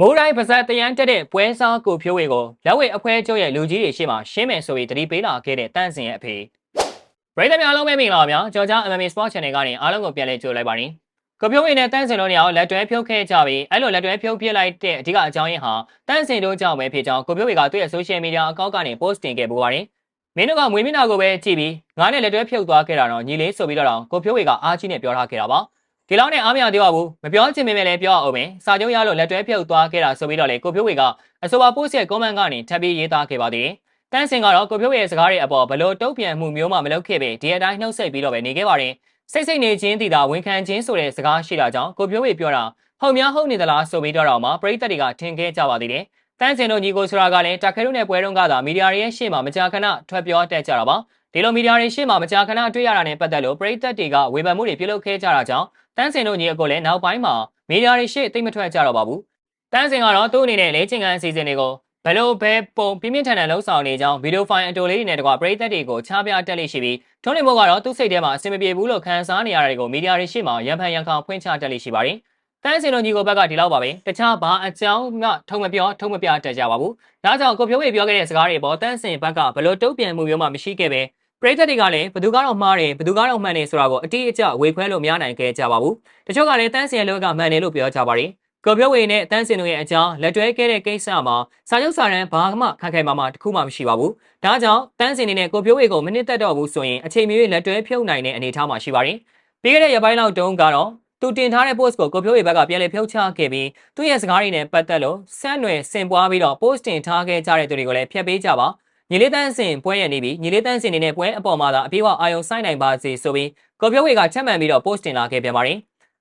မိုးတိုင်းပါဇက်တရန်တက်တဲ့ပွဲစားကိုဖြိုးဝေကိုလက်ဝဲအဖွဲကျုပ်ရဲ့လူကြီးတွေရှေ့မှာရှင်းမယ်ဆိုပြီးတတိပေးလာခဲ့တဲ့တန့်စင်ရဲ့အဖေပရိသတ်များအားလုံးပဲမင်္ဂလာပါဗျာကြော်ကြား MMA Sport Channel ကနေအားလုံးကိုပြန်လည်ကြိုလိုက်ပါရစေကိုဖြိုးဝေနဲ့တန့်စင်တို့နေအောင်လက်တွဲဖြုတ်ခဲ့ကြပြီးအဲ့လိုလက်တွဲဖြုတ်ပြစ်လိုက်တဲ့အဓိကအကြောင်းရင်းဟာတန့်စင်တို့ကြောင့်ပဲဖြစ်ကြောင်းကိုဖြိုးဝေကသူ့ရဲ့ social media အကောင့်ကနေ post တင်ခဲ့ပူပါတယ်မင်းတို့ကမွေးမျက်နှာကိုပဲကြည့်ပြီးငါနဲ့လက်တွဲဖြုတ်သွားခဲ့တာတော့ညီလေးဆိုပြီးတော့ကိုဖြိုးဝေကအားကြီးနဲ့ပြောထားခဲ့တာပါ ဒီလောက်နဲ့အားမရသေးပါဘူးမပြောချင်ပေမဲ့လည်းပြောအောင်မယ်စာချုပ်ရလို့လက်တွဲဖြုတ်သွားခဲ့တာဆိုပြီးတော့လေကိုဖြိုးဝေကအဆိုပါ post ရဲ့ comment ကနေထပ်ပြီးရေးသားခဲ့ပါသေးတယ်တန်းစင်ကတော့ကိုဖြိုးဝေရဲ့စကားတွေအပေါ်ဘလို့တုတ်ပြန်မှုမျိုးမှမလုပ်ခဲ့ပေဒီအတိုင်းနှုတ်ဆက်ပြီးတော့ပဲနေခဲ့ပါတယ်စိတ်စိတ်နေချင်းတည်တာဝန်ခံချင်းဆိုတဲ့စကားရှိတာကြောင့်ကိုဖြိုးဝေပြောတာဟုတ်များဟုတ်နေသလားဆိုပြီးတော့မှပရိသတ်တွေကထင်ခဲ့ကြပါသေးတယ်တန်းစင်တို့ညီကိုဆိုတာကလည်းတက်ခဲတို့နဲ့ပွဲတုန်းကသာမီဒီယာတွေရဲ့ရှေ့မှာမကြာခဏထွက်ပြောတက်ကြတာပါ ဒီလိုမီဒီယာတွေရှေ့မှာမကြာခဏတွေ့ရတာနဲ့ပတ်သက်လို့ပရိသတ်တွေကဝေဖန်မှုတွေပြုလုပ်ခဲ့ကြတာကြောင့်တန်းစင်တို့ညီအကိုလည်းနောက်ပိုင်းမှာမီဒီယာတွေရှေ့သိမ့်မထွက်ကြတော့ပါဘူးတန်းစင်ကတော့သူ့အနေနဲ့လေ့ကျင့်ခန်းအစီအစဉ်တွေကိုဘယ်လိုပဲပုံပြင်းပြင်းထန်ထန်လှုပ်ဆောင်နေကြောင်းဗီဒီယိုဖိုင်အတိုလေးတွေနဲ့တကွပရိသတ်တွေကိုချပြတက်လိရှိပြီးထုံးလင်းမို့ကတော့သူ့စိတ်ထဲမှာအဆင်မပြေဘူးလို့ခံစားနေရတာတွေကိုမီဒီယာတွေရှေ့မှာရန်ဖန်ရန်ခေါင်ဖွင့်ချတက်လိရှိပါတယ်တန်းစင်တို့ညီကိုဘက်ကဒီလောက်ပါပဲတခြားဘာအကြောင်းမှထုံမပြောထုံမပြတက်ကြပါဘူးဒါကြောင့်ကိုဖြိုးဝေပြောခဲ့တဲ့စကားတွေပေါ်တန်းစင်ဘက်ကဘလို့တုံ့ပြန်မှုမျိုးမှမရှိခဲ့ပဲ ပရိသတ်တွေကလည်းဘသူကတော့မှားတယ်ဘသူကတော့မှန်တယ်ဆိုတာကိုအတိအကျဝေခွဲလို့မရနိုင်ခဲ့ကြပါဘူးတချို့ကလည်းတန်းစင်ရဲ့လောကမှန်တယ်လို့ပြောကြပါတယ်ကိုပြောဝေနဲ့တန်းစင်တို့ရဲ့အကြောင်းလက်တွဲခဲ့တဲ့ကိစ္စမှာစာချုပ်စာတမ်းဘာမှခက်ခဲမှမှတစ်ခုမှမရှိပါဘူးဒါကြောင့်တန်းစင်နေနဲ့ကိုပြောဝေကိုမနစ်သက်တော့ဘူးဆိုရင်အချိန်မီလက်တွဲဖြုတ်နိုင်တဲ့အနေအထားမှာရှိပါတယ်ပြီးခဲ့တဲ့ရက်ပိုင်းလောက်တုန်းကတော့သူတင်ထားတဲ့ post ကိုကိုဖြိုးဝေဘက်ကပြန်လည်ဖြုတ်ချခဲ့ပြီးသူ့ရဲ့စကားတွေနဲ့ပတ်သက်လို့ဆန်းနွယ်စင်ပွားပြီးတော့ post တင်ထားခဲ့ကြတဲ့သူတွေကိုလည်းဖျက်ပေးကြပါ ညီလေးတန်းစင်ပွဲရနေပြီညီလေးတန်းစင်နေနဲ့ပွဲအပေါ်မှာသာအပြေးဝအာယုံဆိုင်နိုင်ပါစေဆိုပြီးကိုဖြိုးဝေကချက်မှန်ပြီးတော့ post တင်လာခဲ့ပြန်ပါတယ်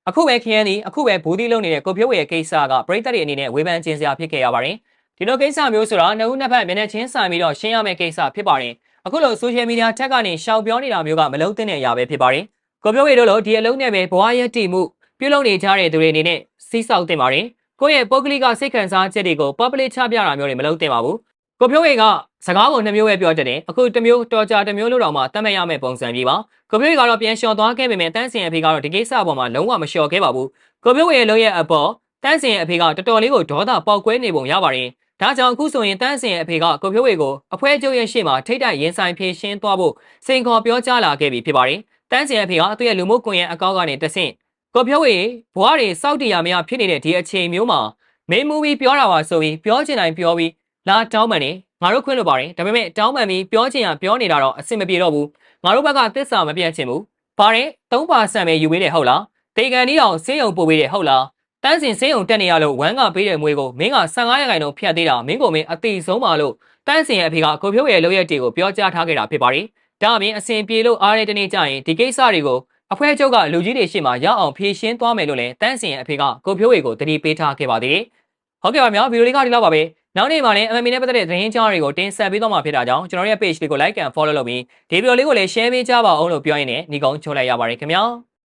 အခုပဲခရမ်းဒီအခုပဲဘူးဒီလုံးနေတဲ့ကိုဖြိုးဝေရဲ့ကိစ္စကပရိသတ်တွေအနေနဲ့ဝေဖန်ခြင်းစရာဖြစ်ခဲ့ရပါတယ်ဒီလိုကိစ္စမျိုးဆိုတာနှစ်ဦးနှစ်ဖက်မျက်နှာချင်းဆိုင်ပြီးတော့ရှင်းရမယ့်ကိစ္စဖြစ်ပါတယ်အခုလို social media ထက်ကနေရှောင်ပြောနေတာမျိုးကမလုံးသင့်တဲ့အရာပဲဖြစ်ပါတယ်ကိုဖြိုးဝေတို့လိုဒီအလုံးနဲ့ပဲဘဝရည်တည်မှုပြုလုပ်နေကြတဲ့သူတွေအနေနဲ့စီးဆောက်တင်ပါတယ်ကိုယ့်ရဲ့ပုဂ္ဂလိကစိတ်ခံစားချက်တွေကို public ချပြတာမျိုးတွေမလုပ်သင့်ပါဘူးကိုဖြိုးဝေက စကားကိုနှစ်မျိုးပဲပြောတတ်တယ်အခုတစ်မျိုးတော်ကြတစ်မျိုးလို့တော့မှတတ်မှတ်ရမယ့်ပုံစံကြီးပါကိုဖြိုးဝေကတော့ပြန်လျှော်သွားခဲ့ပေမဲ့တန်းစင်အဖေကတော့ဒီကိစ္စအပေါ်မှာလုံးဝမလျှော်ခဲ့ပါဘူးကိုဖြိုးဝေရဲ့လုပ်ရဲ့အပေါ်တန်းစင်အဖေကတော်တော်လေးကိုဒေါသပေါက်ကွဲနေပုံရပါတယ်ဒါကြောင့်အခုဆိုရင်တန်းစင်အဖေကကိုဖြိုးဝေကိုအဖွဲကျုပ်ရဲ့ရှေ့မှာထိတ်တိုက်ရင်ဆိုင်ဖြေရှင်းသွားဖို့စိန်ခေါ်ပြောကြားလာခဲ့ပြီဖြစ်ပါတယ်တန်းစင်အဖေကသူ့ရဲ့လူမှုကွန်ရက်အကောင့်ကနေတဆင့်ကိုဖြိုးဝေဘွားတွေစောက်တရမရဖြစ်နေတဲ့ဒီအချိန်မျိုးမှာမင်းမူပြီးပြောတာပါဆိုပြီးပြောချင်တိုင်းပြောပြီးလာတောင်းပန်နေ ငါတို့ခွင့်လို့ပါတယ်ဒါပေမဲ့တောင်းပန်ပြီးပြောချင်ရပြောနေတာတော့အဆင်မပြေတော့ဘူးငါတို့ဘက်ကသစ္စာမပြတ်ချင်ဘူးပါတယ်3%ပဲယူပေးတယ်ဟုတ်လားတေကန်ဒီအောင်စေးရုံပို့ပေးတယ်ဟုတ်လားတန်းစင်စေးရုံတက်နေရလို့ဝမ်းကပေးတဲ့မွေးကိုမင်းက15ရာခိုင်နှုန်းဖြတ်သေးတာမင်းကိုမင်းအသေးဆုံးပါလို့တန်းစင်ရဲ့အဖေကကိုဖြိုးရဲ့လုပ်ရက်တွေကိုပြောကြားထားခဲ့တာဖြစ်ပါတယ်ဒါအပြင်အစဉ်ပြေလို့အားရတဲ့နေ့ကျရင်ဒီကိစ္စတွေကိုအဖွဲချုပ်ကလူကြီးတွေရှေ့မှာရအောင်ဖြေရှင်းသွားမယ်လို့လည်းတန်းစင်ရဲ့အဖေကကိုဖြိုးဝေကိုတတိပေးထားခဲ့ပါသေးတယ်ဟုတ်ကဲ့ပါများဗီဒီယိုလေးကဒီလောက်ပါပဲ နောက်နေ့မှာလည်း MMA နဲ့ပတ်သက်တဲ့သတင်းကြောင်းတွေကိုတင်ဆက်ပေးသွားမှာဖြစ်တာကြောင့်ကျွန်တော်ရဲ့ page လေးကို like and follow လုပ်ပြီးဒီဗီဒီယိုလေးကိုလည်း share ပေးကြပါအောင်လို့ပြောရင်းနဲ့ညီကုန်းချိုးလိုက်ရပါတယ်ခင်ဗျာ